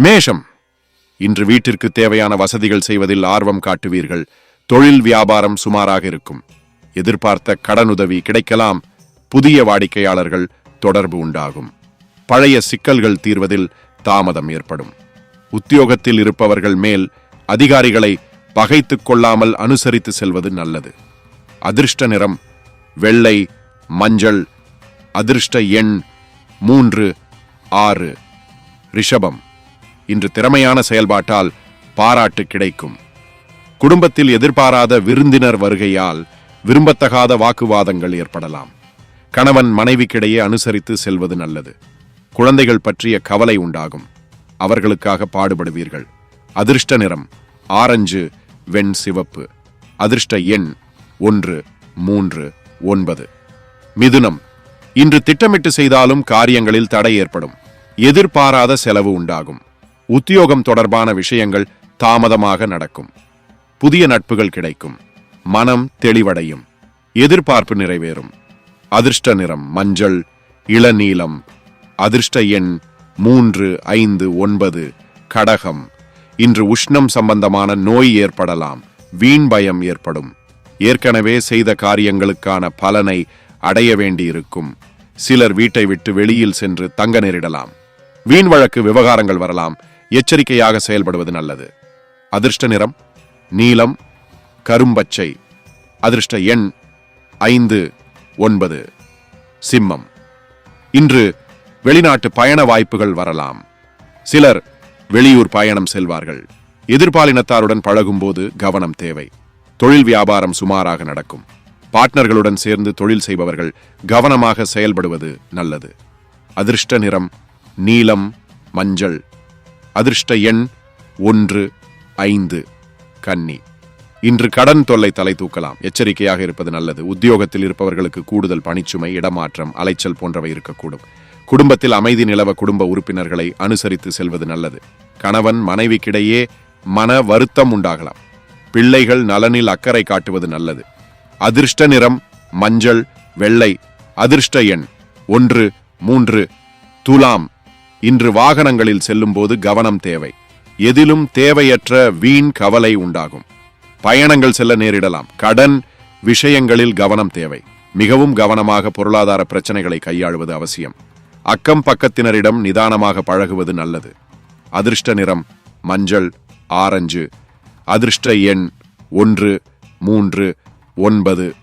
மேஷம். இன்று வீட்டிற்கு தேவையான வசதிகள் செய்வதில் ஆர்வம் காட்டுவீர்கள். தொழில் வியாபாரம் சுமாராக இருக்கும். எதிர்பார்த்த கடனுதவி கிடைக்கலாம். புதிய வாடிக்கையாளர்கள் தொடர்பு உண்டாகும். பழைய சிக்கல்கள் தீர்வதில் தாமதம் ஏற்படும். உத்தியோகத்தில் இருப்பவர்கள் மேல் அதிகாரிகளை பகைத்துக் கொள்ளாமல் அனுசரித்து செல்வது நல்லது. அதிர்ஷ்ட நிறம் வெள்ளை மஞ்சள் அதிர்ஷ்ட எண் மூன்று ஆறு. ரிஷபம். இன்று திறமையான செயல்பாட்டால் பாராட்டு கிடைக்கும். குடும்பத்தில் எதிர்பாராத விருந்தினர் வருகையால் விரும்பத்தகாத வாக்குவாதங்கள் ஏற்படலாம். கணவன் மனைவிக்கிடையே அனுசரித்து செல்வது நல்லது. குழந்தைகள் பற்றிய கவலை உண்டாகும். அவர்களுக்காக பாடுபடுவீர்கள். அதிர்ஷ்ட நிறம் ஆரஞ்சு வெண் சிவப்பு. அதிர்ஷ்ட எண் ஒன்று மூன்று ஒன்பது. மிதுனம் இன்று திட்டமிட்டு செய்தாலும் காரியங்களில் தடை ஏற்படும். எதிர்பாராத செலவு உண்டாகும். உத்தியோகம் தொடர்பான விஷயங்கள் தாமதமாக நடக்கும். புதிய நட்புகள் கிடைக்கும். மனம் தெளிவடையும். எதிர்பார்ப்பு நிறைவேறும். அதிர்ஷ்ட நிறம் மஞ்சள் இளநீலம் அதிர்ஷ்ட எண் மூன்று ஐந்து ஒன்பது கடகம். இன்று உஷ்ணம் சம்பந்தமான நோய் ஏற்படலாம். வீண் பயம் ஏற்படும். ஏற்கனவே செய்த காரியங்களுக்கான பலனை அடைய வேண்டியிருக்கும். சிலர் வீட்டை விட்டு வெளியில் சென்று தங்க நேரிடலாம். வீண் வழக்கு விவகாரங்கள் வரலாம். எச்சரிக்கையாக செயல்படுவது நல்லது. அதிர்ஷ்ட நிறம் நீலம் கரும்பச்சை. அதிர்ஷ்ட எண் ஐந்து ஒன்பது. சிம்மம். இன்று வெளிநாட்டு பயண வாய்ப்புகள் வரலாம். சிலர் வெளியூர் பயணம் செல்வார்கள். எதிர்பாலினத்தாருடன் பழகும்போது கவனம் தேவை. தொழில் வியாபாரம் சுமாராக நடக்கும். பார்ட்னர்களுடன் சேர்ந்து தொழில் செய்பவர்கள் கவனமாக செயல்படுவது நல்லது. அதிர்ஷ்ட நிறம் நீலம் மஞ்சள். அதிர்ஷ்ட எண் ஒன்று ஐந்து. கன்னி. இன்று கடன் தொல்லை தலை தூக்கலாம். எச்சரிக்கையாக இருப்பது நல்லது. உத்தியோகத்தில் இருப்பவர்களுக்கு கூடுதல் பணிச்சுமை இடமாற்றம் அலைச்சல் போன்றவை இருக்கக்கூடும். குடும்பத்தில் அமைதி நிலவ குடும்ப உறுப்பினர்களை அனுசரித்து செல்வது நல்லது. கணவன் மனைவிக்கிடையே மன வருத்தம் உண்டாகலாம். பிள்ளைகள் நலனில் அக்கறை காட்டுவது நல்லது. அதிர்ஷ்ட நிறம் மஞ்சள் வெள்ளை. அதிர்ஷ்ட எண் ஒன்று மூன்று. துலாம். இன்று வாகனங்களில் செல்லும்போது கவனம் தேவை. எதிலும் தேவையற்ற வீண் கவலை உண்டாகும். பயணங்கள் செல்ல நேரிடலாம். கடன் விஷயங்களில் கவனம் தேவை. மிகவும் கவனமாக பொருளாதார பிரச்சனைகளை கையாளுவது அவசியம். அக்கம் பக்கத்தினரிடம் நிதானமாக பழகுவது நல்லது. அதிர்ஷ்ட நிறம் மஞ்சள் ஆரஞ்சு அதிர்ஷ்ட எண் ஒன்று மூன்று ஒன்பது.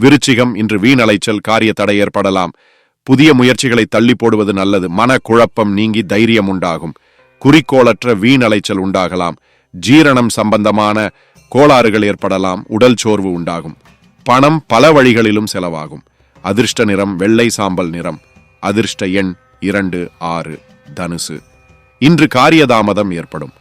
விருச்சிகம் இன்று வீண் அலைச்சல் காரிய தடை ஏற்படலாம். புதிய முயற்சிகளை தள்ளி போடுவது நல்லது. மன குழப்பம் நீங்கி தைரியம் உண்டாகும். குறிக்கோளற்ற வீண் அலைச்சல் உண்டாகலாம். ஜீரணம் சம்பந்தமான கோளாறுகள் ஏற்படலாம். உடல் சோர்வு உண்டாகும். பணம் பல வழிகளிலும் செலவாகும். அதிர்ஷ்ட நிறம் வெள்ளை சாம்பல் நிறம். அதிர்ஷ்ட எண் இரண்டு ஆறு தனுசு. இன்று காரியதாமதம் ஏற்படும்.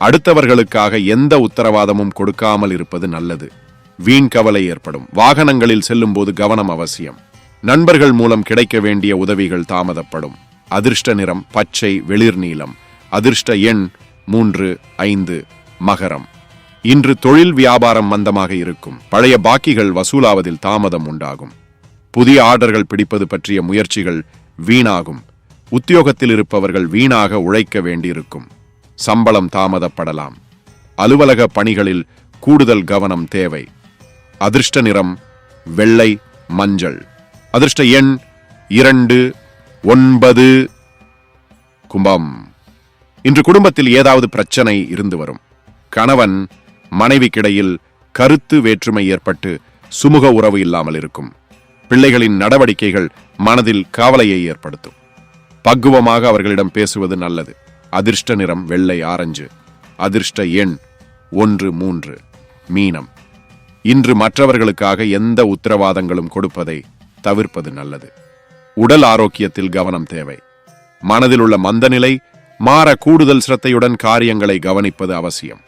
அடுத்தவர்களுக்காக எந்த உத்தரவாதமும் கொடுக்காமல் இருப்பது நல்லது. வீண் கவலை ஏற்படும். வாகனங்களில் செல்லும்போது கவனம் அவசியம். நண்பர்கள் மூலம் கிடைக்க வேண்டிய உதவிகள் தாமதப்படும். அதிர்ஷ்ட நிறம் பச்சை வெளிர் நீளம் அதிர்ஷ்ட எண் மூன்று ஐந்து மகரம். இன்று தொழில் வியாபாரம் மந்தமாக இருக்கும். பழைய பாக்கிகள் வசூலாவதில் தாமதம் உண்டாகும். புதிய ஆர்டர்கள் பிடிப்பது பற்றிய முயற்சிகள் வீணாகும். உத்தியோகத்தில் இருப்பவர்கள் வீணாக உழைக்க வேண்டியிருக்கும். சம்பளம் தாமதப்படலாம். அலுவலக பணிகளில் கூடுதல் கவனம் தேவை. அதிர்ஷ்ட நிறம் வெள்ளை மஞ்சள். அதிர்ஷ்ட எண் இரண்டு ஒன்பது. கும்பம். இன்று குடும்பத்தில் ஏதாவது பிரச்சனை இருந்து வரும். கணவன் மனைவிக்கிடையில் கருத்து வேற்றுமை ஏற்பட்டு சுமூக உறவு இல்லாமல் இருக்கும். பிள்ளைகளின் நடவடிக்கைகள் மனதில் கவலையை ஏற்படுத்தும். பக்குவமாக அவர்களிடம் பேசுவது நல்லது. அதிர்ஷ்ட நிறம் வெள்ளை ஆரஞ்சு. அதிர்ஷ்ட எண் ஒன்று மூன்று. மீனம். இன்று மற்றவர்களுக்காக எந்த உத்தரவாதங்களும் கொடுப்பதை தவிர்ப்பது நல்லது. உடல் ஆரோக்கியத்தில் கவனம் தேவை. மனதில் உள்ள மந்தநிலை மாற கூடுதல் சிரத்தையுடன் காரியங்களை கவனிப்பது அவசியம்.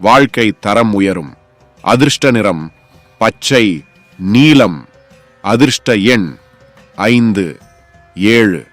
வாழ்க்கை தரம் உயரும். அதிர்ஷ்ட நிறம் பச்சை நீலம். அதிர்ஷ்ட எண் ஐந்து ஏழு.